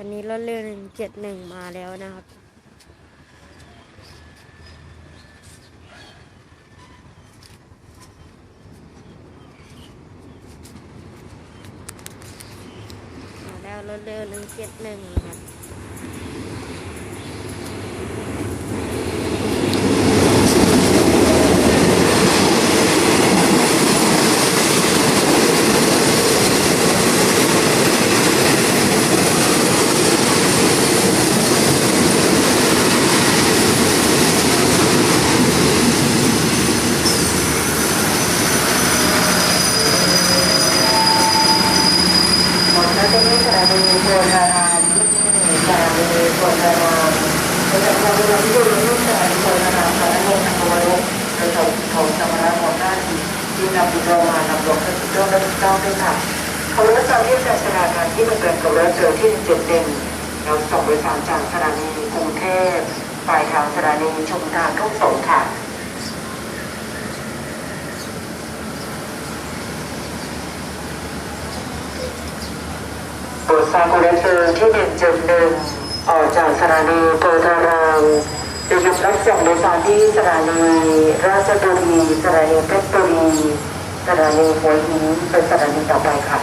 ตอนนี้รถเรือหนึ่งเจ็ดหนึ่งมาแล้วนะครับ มาแล้วรถเรือหนึ่งเจ็ดหนึ่งครับ ผมก็จะมีสถานีโบราณที่สถานีโบราณเป็นสถานีที่อยู่ในรุ่นสถานีโบราณสถานีทางโลกโดยของของสมรภูมิหน้าที่ที่นำดิโรมานำลงขึ้นโดยไม่ต้องด้ว ยค่ะเขาเลือกจองที่จะชนะการที่มันเกิดกับเลือกเจอที่เจ็ดเด่นเราส่งโดยสารจากสถานีกรุงเทพปลายทางสถานีชุมทางทุ่งสงค่ะ ซากุระเซอร์ที่หนึ่งจุดหนึ่งออกจากสถานีโพธารามจะยุบรับส่งโดยสารที่สถานีราชบุรีสถานีเพชรบุรีสถานีหัวหินเป็นสถานีต่อไปค่ะ